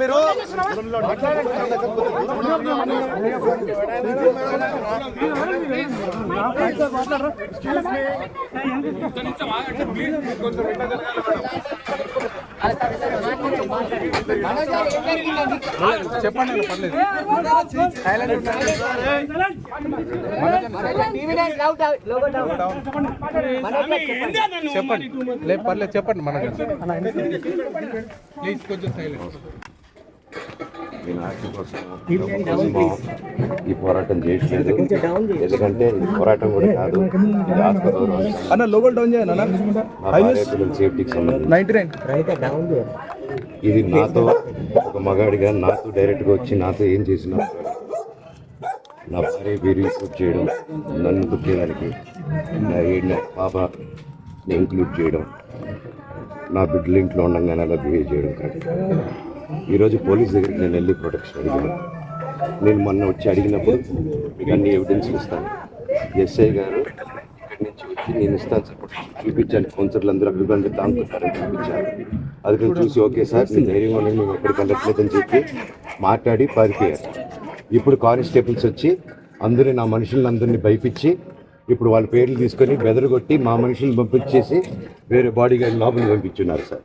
మీరు చెప్పండి. పర్లేదు చెప్పండి లేదు పర్లేదు చెప్పండి మన ప్లీజ్ కొంచెం సైలెంట్ ఈ పోరాటం చేయట్లేదు ఎందుకంటే ఈ పోరాటం కూడా కాదు. ఇది ఆత్మగౌరవం డౌన్ పిల్లల సేఫ్టీకి సంబంధించి. ఇది నాతో ఒక మగాడిగా నాతో డైరెక్ట్గా వచ్చి నాతో ఏం చేసినా నా భార్య పేరు ఇంక్లూడ్ చేయడం నన్ను దుఃఖేదానికి నా ఏడు పాప ఇంక్లూడ్ చేయడం నా బిడ్డలు ఇంట్లో ఉండగానే అలా బిహేవ్ చేయడం కరెక్ట్ ఈరోజు పోలీస్ దగ్గరికి నేను వెళ్ళి ప్రొటెక్షన్ అడిగాను. నేను మొన్న వచ్చి అడిగినప్పుడు మీకు అన్ని ఎవిడెన్స్ ఇస్తాను. ఎస్ఐ గారు ఇక్కడి నుంచి వచ్చి నేను ఇస్తాను సార్. చూపించాను. కౌన్సిలర్లు అందరూ అభిప్రాయం దాంకుతారని చూపించాను అది చూసి ఓకే సార్ నేను ధైర్యంగా ఉండండి మేము ఎక్కడికి వెళ్ళట్లేదని చెప్పి మాట్లాడి పారిపోయారు. ఇప్పుడు కానిస్టేబుల్స్ వచ్చి అందరూ నా మనుషులను అందరినీ భయపించి ఇప్పుడు వాళ్ళ పేర్లు తీసుకొని బెదరగొట్టి మా మనుషులను పంపించేసి వేరే బాడీ గార్డ్ లోపలికి పంపించున్నారు సార్.